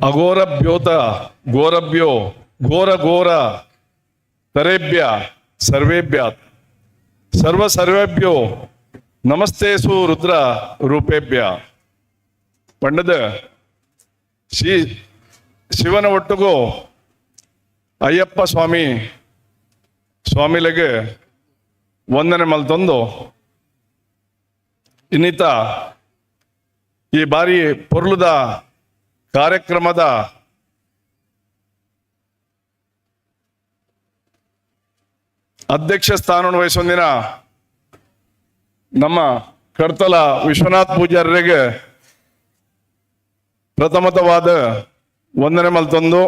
ಅಘೋರಭ್ಯೋತ, ಘೋರಭ್ಯೋ ಘೋರ ಘೋರ ತರೇಭ್ಯ ಸರ್ವೇಭ್ಯ ಸರ್ವ ಸರ್ವೇಭ್ಯೋ ನಮಸ್ತೇಸು ರುದ್ರ ರೂಪೇಭ್ಯ. ಪಂಡದ ಶ್ರೀ ಶಿವನ ಒಟ್ಟಿಗೂ, ಅಯ್ಯಪ್ಪ ಸ್ವಾಮಿ, ಸ್ವಾಮಿಲೆಗೆ ವಂದನೆ ಮಲ್ತೊಂದು ಇನ್ನಿತ ಈ ಬಾರಿ ಪೊರ್ಲುದ ಕಾರ್ಯಕ್ರಮದ ಅಧ್ಯಕ್ಷ ಸ್ಥಾನವನ್ನು ವಹಿಸೊಂದಿನ ನಮ್ಮ ಕರ್ತಲ ವಿಶ್ವನಾಥ್ ಪೂಜಾರ್ಯರಿಗೆ ಪ್ರಥಮತವಾದ ವಂದನೆ ಮಲ್ತೊಂದು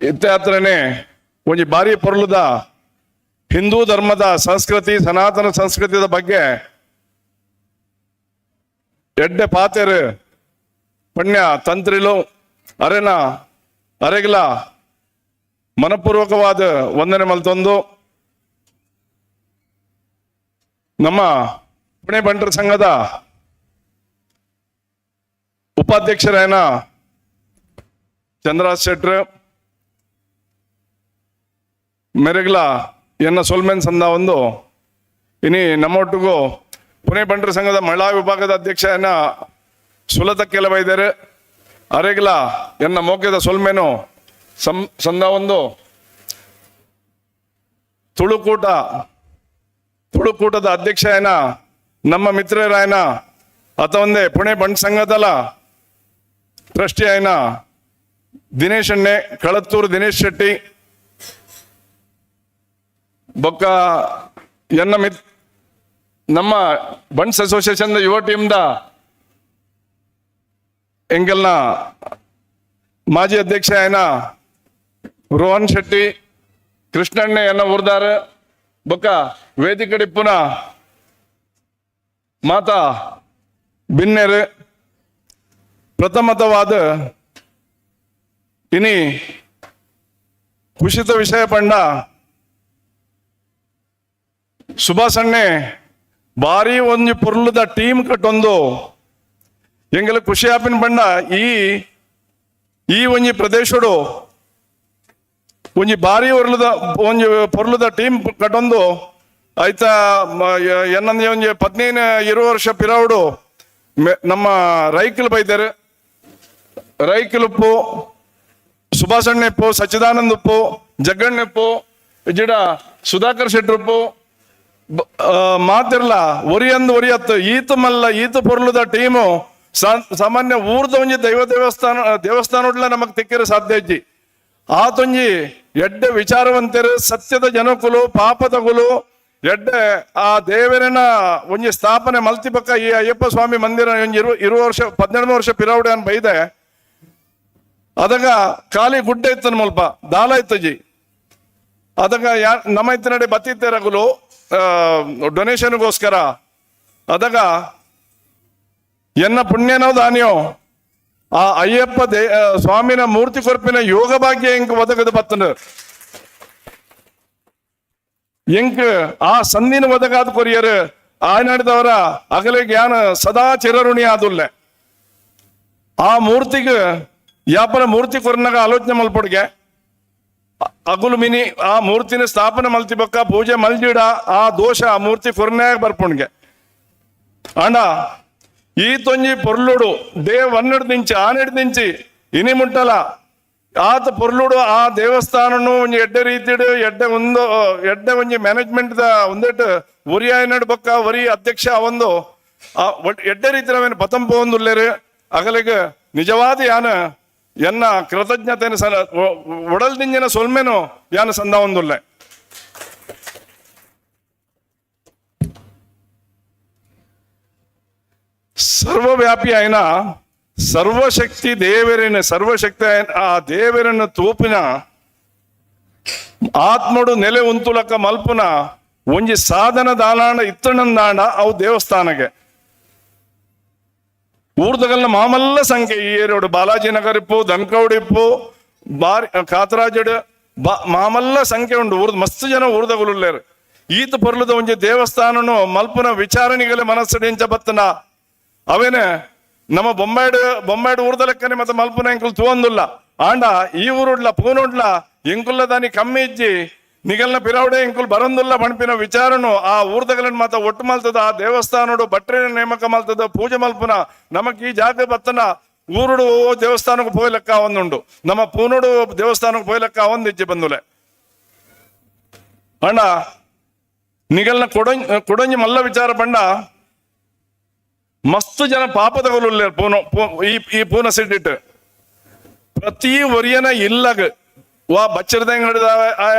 ಇತ್ಯಾತ್ರನೇ ಒಂದು ಬಾರಿ ಪೊರ್ಲುದ ಹಿಂದೂ ಧರ್ಮದ ಸಂಸ್ಕೃತಿ, ಸನಾತನ ಸಂಸ್ಕೃತಿಯ ಬಗ್ಗೆ ಎಡ್ಡೆ ಪಾತೆರು, ಪುಣ್ಯ, ತಂತ್ರಿಲು, ಅರೆನ, ಅರೆಗ್ಲಾ, ಮನಪೂರ್ವಕವಾದ ವಂದನೆ ಮಲ್ತೊಂದು. ನಮ್ಮ ಪುಣೆ ಬಂಟರ ಸಂಘದ ಉಪಾಧ್ಯಕ್ಷರಾಯನ ಚಂದ್ರಾಜ್ ಶೆಟ್ರ್, ಮೆರೆಗ್ಲ ಎನ್ನ ಸೊಲ್ಮೆನ್ ಸಂದ ಒಂದು. ಇನಿ ನಮ್ಮೊಟ್ಟಿಗೂ ಪುಣೆ ಬಂಟರ ಸಂಘದ ಮಹಿಳಾ ವಿಭಾಗದ ಅಧ್ಯಕ್ಷನ ಸುಲತ ಕೆಲವೈದರು ಅರೆಗಲ ಎನ್ನ ಮೋಕ್ಯದ ಸೊಲ್ಮೆನು ಸಂ, ಸಂದ ಒಂದು ತುಳುಕೂಟ, ತುಳುಕೂಟದ ಅಧ್ಯಕ್ಷ ಏನ ನಮ್ಮ ಮಿತ್ರರಾಯನ ಒಂದೇ ಪುಣೆ ಬಂಟ್ ಸಂಘದಲ್ಲ ಟ್ರಸ್ಟಿ ಆಯ್ನ ದಿನೇಶ್ ಅಣ್ಣೆ ಕಳತ್ತೂರು ದಿನೇಶ್ ಶೆಟ್ಟಿ ಬೊಕ್ಕ ಎನ್ನ ಮಿತ್ ನಮ್ಮ ಬಂಡ್ಸ್ ಅಸೋಸಿಯೇಷನ್ ಯುವ ಟೀಮ್ದ ಎಂಗಲ್ನ ಮಾಜಿ ಅಧ್ಯಕ್ಷ ಆಯ್ನ ರೋಹನ್ ಶೆಟ್ಟಿ, ಕೃಷ್ಣಣ್ಣ ಎನ್ನ ಊರ್ದಾರ. ಬೊಕ್ಕ ವೇದಿಕೆ ಡಿಪ್ಪುನ ಮಾತಾ ಬಿನ್ನೆರ್. ಪ್ರಥಮತವಾದ ಇನಿ ಖುಷಿತ ವಿಷಯ ಪಂಡ ಸುಭಾಸಣ್ಣೆ ಭಾರಿ ಒಂಜಿ ಪುರ್ಲದ ಟೀಮ್ ಕಟ್ಟೊಂದು. ಎಂಗೆಲ್ಲ ಖುಷಿ ಆಪಿನ ಬಂಡ ಈ ಈ ಒಂಜಿ ಪ್ರದೇಶಡು ಒಂಜಿ ಭಾರಿ ಒರ್ಲದ ಒಂಜಿ ಪೊರ್ಲದ ಟೀಮ್ ಕಟ್ಟೊಂದು. ಆಯ್ತ ಎನ್ನಂದಿ ಒಂಜಿ ಪದ್ನೈದು ಇರುವ ವರ್ಷ ಪಿರಾವುಡು. ನಮ್ಮ ರೈಕಲ್ ಬೈದರು. ರೈಕಲ್ ಉಪ್ಪು ಸುಭಾಷಣ್ಣ ಉಪ್ಪು, ಸಚ್ಚಿದಾನಂದ ಉಪ್ಪು, ಜಗ್ಗಣ್ಣ ಉಪ್ಪು ಜಿಡ ಸುಧಾಕರ್ ಶೆಟ್ಟರ್ ಉಪ್ಪು. ಮಾತಿರ್ಲ, ಒರಿಯಂದು ಒರಿಯತ್ತು ಈತು ಮಲ್ಲ ಈತು ಪೊರ್ಲುದ ಟೀಮು ಸಾಮಾನ್ಯ ಊರ್ದ ಒಂಜಿ ದೈವ ದೇವಸ್ಥಾನ ದೇವಸ್ಥಾನ ನಮಗ್ ತಿಕ್ಕಿರ ಸಾಧ್ಯ ಇಜ್ಜಿ ಆತೊಂಜಿ ಎಡ್ಡೆ ವಿಚಾರವಂತರು ಸತ್ಯದ ಜನಕುಲು ಪಾಪದಗುಲು ಎಡ್ಡೆ ಆ ದೇವರಿನ ಒಂಜಿ ಸ್ಥಾಪನೆ ಮಲ್ತಿಪಕ್ಕ ಈ ಅಯ್ಯಪ್ಪ ಸ್ವಾಮಿ ಮಂದಿರ ಒಂಜಿ ಇರು ವರ್ಷ ಹದಿನೆರಡು ವರ್ಷ ಪಿರವಡೆ ಅನ್ ಬೈದೆ. ಅದಾಗ ಖಾಲಿ ಗುಡ್ಡ ಇತ್ತನ ಮುಲ್ಪ, ದಾಲ ಇತ್ತಜಿ. ಅದಾಗ ಯಾ ನಮ್ಮ ಇತ್ತ ನಡೆ ಬತ್ತಿತ್ತೆ ರಗುಲು ಡೊನೇಷನ್ಗೋಸ್ಕರ ಅದಾಗ ಎನ್ನ ಪುಣ್ಯನೋ ದಾನಿಯೋ ಆ ಅಯ್ಯಪ್ಪ ದೇ ಆ, ಸ್ವಾಮಿನ ಮೂರ್ತಿ ಕೊರಪಿನ ಯೋಗ ಭಾಗ್ಯ ಎಂಕ್ ಒದಗದು ಬತ್ತನ ಎಂಕ್ ಆ ಸಂದಿನ ಒದಗಾದ ಕೊರಿಯರ್ ಆಯ್ನಾಡಿದವರ ಅಗಲೆ ಜ್ಞಾನ ಸದಾ ಚಿರಋಣಿ ಆದುಲ್ಲೆ. ಆ ಮೂರ್ತಿಗೆ ಯಾಪನ ಮೂರ್ತಿ ಕೊರನಾಗ ಆಲೋಚನೆ ಮಲ್ಪಡ್ಗೆ. ಅ- ಅಗುಲು ಮಿನಿ, ಆ ಮೂರ್ತಿನ ಸ್ಥಾಪನೆ ಮಲ್ತಿಬಕ್ಕ ಪೂಜೆ ಮಲ್ಜಿಡ ಆ ದೋಷ, ಆ ಮೂರ್ತಿ ಕೊರನಾಗ ಬರ್ಪಣ್ಗೆ. ಅಣ್ಣ, ಈ ತೊಂಜಿ ಪೊರ್ಲುಡು, ದೇವ್ ಹನ್ನೆರಡು ದಿಂಚಿ ಆನೆಡ್ ದಿಂಚಿ ಇನಿ ಮುಟ್ಟಲ ಆತ ಪೊರ್ಲುಡು, ಆ ದೇವಸ್ಥಾನನು ಒಂಜಿ ಎಡ್ಡೆ ರೀತಿಡು, ಎಡ್ಡೆ ಒಂದು ಎಡ್ಡೆ ಒಂಜಿ ಮ್ಯಾನೇಜ್ಮೆಂಟ್ ದ ಒಂದೆಟ್ ಒರಿ ಬಕ್ಕ ಒರಿ ಅಧ್ಯಕ್ಷ ಒಂದು ಎಡ್ಡೆ ರೀತಿ ನಾವೇನು ಪತಂ ಪೋಂದುಲ್ಲೇರು ಅಗಲಿಗೆ ನಿಜವಾದ ಯಾನ ಎನ್ನ ಕೃತಜ್ಞತೆಯನ್ನು ಸಲ ಒಡಲ್ ನಿಂಜನ ಸೊಲ್ಮೆನೋ ಯಾನ ಸಂದ ಒಂದುಲ್ಲೆ. ಸರ್ವವ್ಯಾಪಿ ಆಯ್ನ ಸರ್ವಶಕ್ತಿ ದೇವರಿನ, ಸರ್ವಶಕ್ತಿ ಆ ದೇವರನ್ನ ತೂಪಿನ ಆತ್ಮಡು ನೆಲೆ ಉಂತುಲಕ ಮಲ್ಪುನ ಒಂಜಿ ಸಾಧನ ದಾಲಾಂಡ ದಾಂಡ ಅವು ದೇವಸ್ಥಾನಗೆ. ಮಾಮಲ್ಲ ಸಂಖ್ಯೆ. ಈ ಏರೋಡು ಬಾಲಾಜಿ ನಗರ ಇಪ್ಪು ಬಾರಿ ಕಾತರಾಜಡ್, ಬ, ಮಾಮಲ್ಲ ಸಂಖ್ಯೆ ಉಂಡು ಊರ್ದ, ಮಸ್ತ್ ಜನ ಊರ್ದಗುಲ್ಲೇರು ಈತ ಪೊರ್ಲದ ಒಂಜಿ ದೇವಸ್ಥಾನನು ಮಲ್ಪುನ ವಿಚಾರಣೆಗಲೆ ಮನಸ್ಸಡಿಂಚ ಬತ್ತನ. ಅವೇನೆ, ನಮ್ಮ ಬೊಂಬಾಯ್ಡು, ಬೊಂಬಾಯ್ಡ್ ಊರ್ದ ಲೆಕ್ಕನೆ ಮತ್ತೆ ಮಲ್ಪುನ ಎಂಕುಲ್ ತೂವಂದುಲ್ಲ. ಆಂಡ ಈ ಊರುಡ್ಲ, ಪೂನುಡ್ಲ ಎಂಕುಲ್ಲ ದಾನಿ ಕಮ್ಮಿ ಇಜ್ಜಿ. ನಿಗಲ್ನ ಪಿರಾವುಡೆ ಇಂಕುಲ್ ಬರಂದುಲ್ಲ ಬಣಪಿನ ವಿಚಾರನು, ಆ ಊರ್ದಗಲನ್ ಮಾತ ಒಟ್ಟು ಮಲ್ತದ, ಆ ದೇವಸ್ಥಾನಡು ಬಟ್ರೆ ನೇಮಕ ಮಲ್ತದ ಪೂಜೆ ಮಲ್ಪುನ, ನಮಕ್ ಈ ಜಾಗ ಬತ್ತನ, ಊರುಡು ದೇವಸ್ಥಾನಕ್ಕೆ ಪೋಯ್ ಲೆಕ್ಕ ಒಂದುಂಡು. ನಮ್ಮ ಪೂನುಡು ದೇವಸ್ಥಾನಕ್ಕೆ ಪೋಯ್ ಲೆಕ್ಕ ಒಂದ್ ಇಜ್ಜಿ ಬಂದುಲೆ. ಅಣ್ಣ, ನಿಗಲ್ನ ಕೊಡಂಜ್, ಕೊಡಂಜಿ ಮಲ್ಲ ವಿಚಾರ ಬಣ್ಣ, ಮಸ್ತ್ ಜನ ಪಾಪದಗಳು ಪೂನ ಈ ಪೂನ ಸಿಟ್ಟಿಟ್ಟು ಪ್ರತಿ ಒರಿಯನ ಇಲ್ಲಗ ವಾ ಬಚ್ಚರದಂಗ್ ಹಿಡಿದ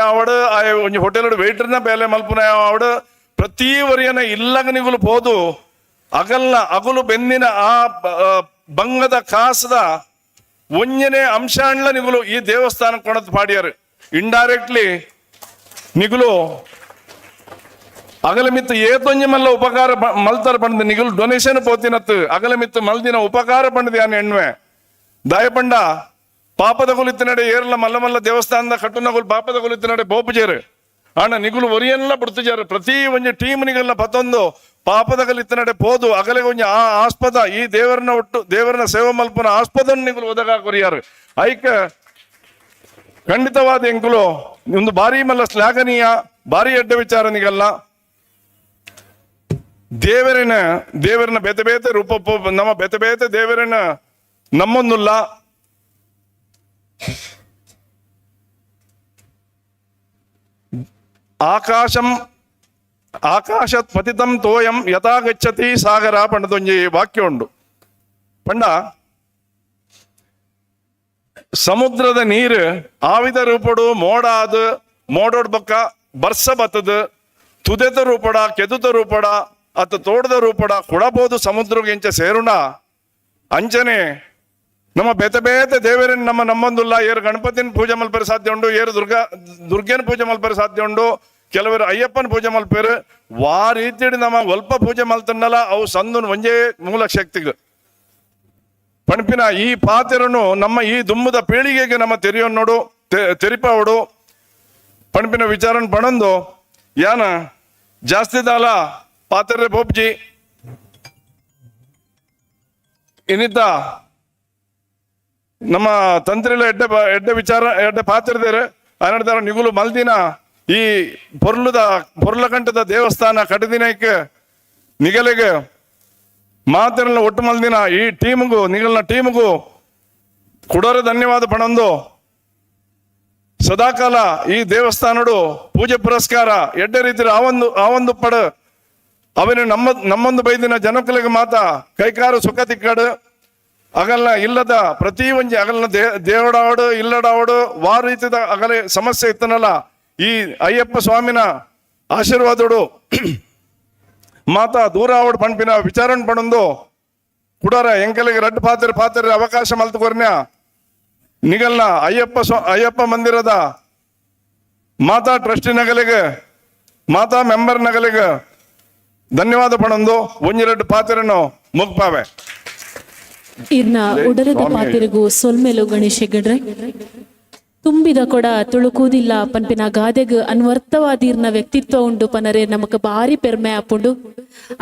ಅವಡು, ಆ, ಒಂಜಿ ಹೋಟೆಲ್ ವೇಟ್ರನ ಬೇಲೆ ಮಲ್ಪುನ ಆವಡ್ ಪ್ರತಿ ವರಿಯನ ಇಲ್ಲಗ ಹೋದು ಅಗಲ್ನ, ಅಗಲು ಬೆನ್ನಿನ ಆ ಬಂಗದ ಕಾಸದ ಒಂಜನೆ ಅಂಶಾಣ್ಲ ನಿಗುಲು ಈ ದೇವಸ್ಥಾನ ಕೊಣದ್ ಪಾಡಿಯರ್. ಇಂಡೈರೆಕ್ಟ್ಲಿ ನಿಗುಲು ಅಗಲಮಿತ್ತು ಏತೊಂಜಿ ಮಲ್ಲ ಉಪಕಾರ ಮಲ್ತಾರ ಪಂಡ ನಿಗುಲು ಡೊನೇಷನ್ ಪೋತಿನತ್ತು. ಅಗಲಮಿತ್ತು ಮಲ್ದಿನ ಉಪಕಾರ ಪಂಡದ ಯಾನ್ ಎಣ್ವೆ ದಾಯಪಂಡ ಪಾಪದ ಕುಲಿತಿನಡೆ ಏರ್ಲ ಮಲ್ಲ ಮಲ್ಲ ದೇವಸ್ಥಾನದ ಕಟ್ಟುನಗುಲು ಪಾಪದ ಕುಲಿತಿನಡೆ ಬೋಪುಜೇರು ಅಣ್ಣ, ನಿಗುಲು ಒರಿಯೆಲ್ಲ ಬಿಡ್ತಿಜಾರು ಪ್ರತಿ ಒಂಜಿ ಟೀಮ್ ನಿಗಲ್ಲ ಪತ್ತೊಂದು ಪಾಪದ ಕಲಿತಿನಡೆ ಪೋದು. ಅಗಲೆ ಒಂಜಿ ಆ ಆಸ್ಪದ, ಈ ದೇವರನ್ನ ಒಟ್ಟು, ದೇವರನ್ನ ಸೇವೆ ಮಲ್ಪನ ಆಸ್ಪದ ನಿಗುಲು ಒದಗ ಕೊರಿಯಾರು. ಐಕ ಖಂಡಿತವಾದ ಎಂಕುಲು ಒಂದು ಬಾರಿ ಮಲ್ಲ ಶ್ಲಾಘನೀಯ ಬಾರಿ ಅಡ್ಡ ವಿಚಾರ ನಿಗಲ್ಲ ದೇವರಿನ ದೇವರನ್ನ ಬೇತೆ ಬೇತೆ ರೂಪ, ನಮ್ಮ ಬೇತೆ ಬೇತೆ ದೇವರನ್ನ ನಮ್ಮೊಂದುಲ್ಲ. ಆಕಾಶಂ ಆಕಾಶತ್ ಪತಿತಂ ತೋಯಂ ಯಥಾ ಗಚ್ಚತಿ ಸಾಗರ ಪಂಡದೊಂಜಿ ವಾಕ್ಯ ಉಂಡು ಪಂಡ ಸಮುದ್ರದ ನೀರು ಆವಿದ ರೂಪಡು ಮೋಡಾದ ಮೋಡೋಡ್ ಬೊಕ್ಕ ಬರ್ಸ ಬತ್ತದ ತುದೆದ ರೂಪಡ ಕೆದುದ ರೂಪಡ ಅತ್ತ ತೋಡದ ರೂಪಡ ಕೊಡಬಹುದು ಸಮುದ್ರಗಿಂಚ ಸೇರುಣ ಅಂಚನೆ ನಮ್ಮ ಬೇತೆ ಬೇತೆ ದೇವರನ್ನ ನಮ್ಮ ನಮ್ಮೊಂದುಲ್ಲ, ಏರು ಗಣಪತಿನ ಪೂಜೆ ಮಲ್ಪರ ಸಾಧ್ಯ ಉಂಡು, ಏರು ದುರ್ಗಾ, ದುರ್ಗೇನ ಪೂಜೆ ಮಲ್ಪರ ಸಾಧ್ಯ ಉಂಡು, ಕೆಲವರು ಅಯ್ಯಪ್ಪನ ಪೂಜೆ ಮಲ್ಪೇರು. ವಾ ರೀತಿ ನಮ್ಮ ಒಲ್ಪ ಪೂಜೆ ಮಲ್ತನ್ನಲ್ಲ ಅವು ಸಂದು ಒಂಜೇ ಮೂಲ ಶಕ್ತಿಗಳು. ಪಣಪಿನ ಈ ಪಾತ್ರನು ನಮ್ಮ ಈ ದುಮ್ಮದ ಪೀಳಿಗೆಗೆ ನಮ್ಮ ತೆರೆಯೋನ್ನೋಡು ತೆರಿಪಾವಡು ಪಣಪಿನ ವಿಚಾರನ್ ಪಣಂದು, ಯಾನ, ಜಾಸ್ತಿ ದಾಲ ಪಾತ್ರ ಬೋಬ್ಜಿ. ಇನ್ನಿದ್ದ ನಮ್ಮ ತಂತ್ರಿಲ ಎಡ್ಡೆ ಎಡ್ಡೆ ವಿಚಾರ, ಎಡ್ಡೆ ಪಾತ್ರದೇರು ಅನಡ್ದಾರ ನಿಗುಲು ಮಲ್ದಿನ ಈ ಪೊರ್ಲುದ, ಪೊರ್ಲಕಂಠದ ದೇವಸ್ಥಾನ ಕಡದಿನಕ್ಕೆ ನಿಗಲಿಗೆ ಮಾತಿರಲ್ಲ ಒಟ್ಟು ಮಲ್ದಿನ ಈ ಟೀಮ್ಗೂ, ನಿಗಲ್ನ ಟೀಮ್ಗೂ ಕುಡೋರ ಧನ್ಯವಾದ ಪಣಂದು ಸದಾಕಾಲ ಈ ದೇವಸ್ಥಾನಡು ಪೂಜೆ ಪುರಸ್ಕಾರ ಎಡ್ಡೆ ರೀತಿ ಆವೊಂದು ಆವೊಂದು ಪಡ ಅವನು ನಮ್ಮ, ನಮ್ಮೊಂದು ಬೈದಿನ ಜನಕಲಿಗೆ ಮಾತ ಕೈಕಾರು ಸುಖ ತಿಕ್ಕಡು. ಅಗಲ್ನ ಇಲ್ಲದ ಪ್ರತಿ ಒಂಜಿ ಅಗಲ್ನ ದೇ, ದೇವಡಾವಡು, ಇಲ್ಲಡಾವಡು, ವಾ ರೀತಿದ ಅಗಲೆ ಸಮಸ್ಯೆ ಇತ್ತನಲ್ಲ, ಈ ಅಯ್ಯಪ್ಪ ಸ್ವಾಮಿನ ಆಶೀರ್ವಾದಡು ಮಾತ ದೂರ ಆವಡ್ ಪಂಪಿನ ವಿಚಾರಣೆ ಪಡೊಂದು ಕುಡಾರ ಎಂಕಲಿಗೆ ರಡ್ ಪಾತ್ರ ಪಾತ್ರ ಅವಕಾಶ ಮಲ್ತುಕೊರ್ನ್ಯ ನಿಗಲ್ನ ಅಯ್ಯಪ್ಪ ಸ್ವ, ಅಯ್ಯಪ್ಪ ಮಂದಿರದ ಮಾತಾ ಟ್ರಸ್ಟಿ ನಗಲಿಗೆ, ಮಾತಾ ಮೆಂಬರ್ ನಗಲಿಗೆ ಧನ್ಯವಾದ ಪಣಂದು ಒಂಜಿ ರಡ್ಡು ಪಾತ್ರನು ಮುಗ್ಪಾವೆ. ಇರ್ನ ಉಡರದ ಸ್ವಾಮಿ. ಪಾತಿರಿಗೂ ಸೊಲ್ಮೆಲು ಗಣೇಶ ಹೆಗಡ್ರೆ ತುಂಬಿದ ಕೊಡ ತುಳುಕುದಿಲ್ಲ ಪನ್ಪಿನ ಗಾದೆಗ್ ಅನ್ವರ್ಥವಾದಿರ್ನ ವ್ಯಕ್ತಿತ್ವ ಉಂಡು ಪನರೆ ನಮಕ್ ಬಾರಿ ಪೆರ್ಮೆ ಆಪುಂಡು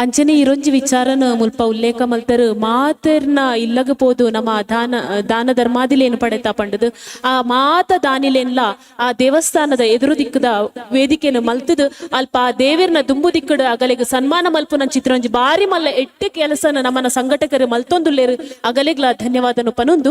ಅಂಚನೆ ಇರೊಂಜಿ ವಿಚಾರನ ಮುಲ್ಪ ಉಲ್ಲೇಖ ಮಲ್ತರು, ಮಾತೆರ್ನ ಇಲ್ಲಗ ಪೋದು ನಮ್ಮ ದಾನ ದಾನ ಧರ್ಮಾದಿಲೇನು ಪಡೆತ ಪಂಡದು. ಆ ಮಾತ ದಾನಿಲೆನ್ಲ, ಆ ದೇವಸ್ಥಾನದ ಎದುರು ದಿಕ್ಕದ ವೇದಿಕೆಯನ್ನು ಮಲ್ತದು. ಅಲ್ಪ ಆ ದೇವಿರ್ನ ದುಂಬು ದಿಕ್ಕಡು ಅಗಲೆಗ್ ಸನ್ಮಾನ ಮಲ್ಪುನ ಚಿತ್ರಂಜಿ ಬಾರಿ ಮಲ್ಲ ಎಟ್ಟೆ ಕೆಲಸನ ನಮ್ಮನ ಸಂಘಟಕರು ಮಲ್ತೊಂದುಲ್ಲೇರು. ಅಗಲೆಗ್ಲ ಧನ್ಯವಾದನು ಪನುಂದು.